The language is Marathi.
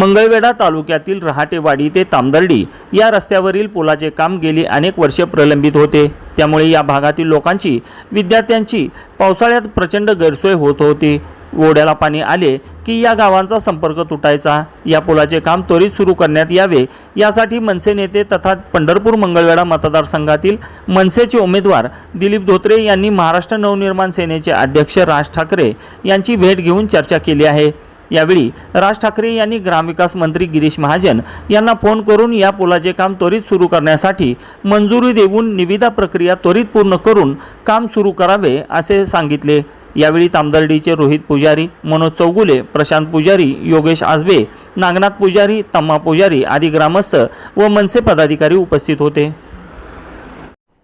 मंगळवेढा तालुक्यातील रहाटेवाडी ते तामदर्डी या रस्त्यावरील पुलाचे काम गेली अनेक वर्षे प्रलंबित होते. त्यामुळे या भागातील लोकांची विद्यार्थ्यांची पावसाळ्यात प्रचंड गैरसोय होत होती. ओढ्याला पाणी आले की या गावांचा संपर्क तुटायचा. या पुलाचे काम त्वरित सुरू करण्यात यावे यासाठी मनसे नेते तथा पंढरपूर मंगळवेढा मतदारसंघातील मनसेचे उमेदवार दिलीप धोत्रे यांनी महाराष्ट्र नवनिर्माण सेनेचे अध्यक्ष राज ठाकरे यांची भेट घेऊन चर्चा केली आहे. यावेळी राज ठाकरे यांनी ग्रामविकास मंत्री गिरीश महाजन यांना फोन करून या पुलाचे काम त्वरित सुरू करण्यासाठी मंजुरी देऊन निविदा प्रक्रिया त्वरित पूर्ण करून काम सुरू करावे असे सांगितले. यावेळी तामदर्डीचे रोहित पुजारी मनोज चौगुले प्रशांत पुजारी योगेश आजबे नागनाथ पुजारी तम्मा पुजारी आदी ग्रामस्थ व मनसे पदाधिकारी उपस्थित होते.